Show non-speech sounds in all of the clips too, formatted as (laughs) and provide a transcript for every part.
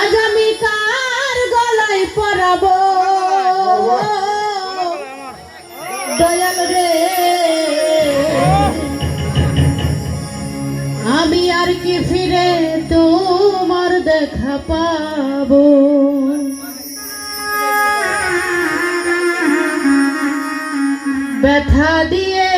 আজ আমি তার গলায় পরাবো। দয়াল রে। আমি আর কি ফিরে তোমার দেখা পাবো? ব্যথা দিয়ে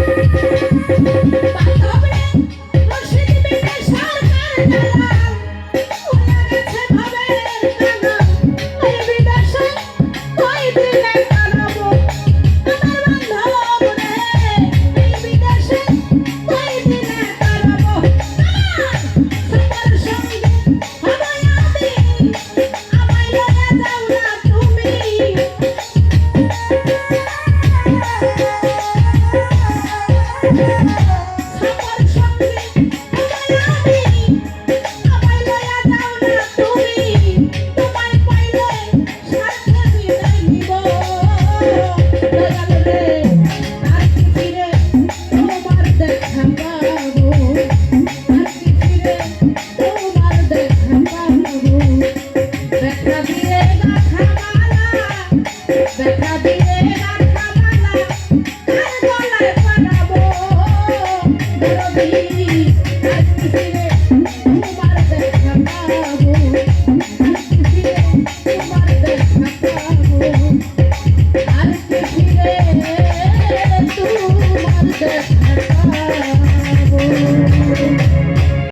Bye. কার (laughs)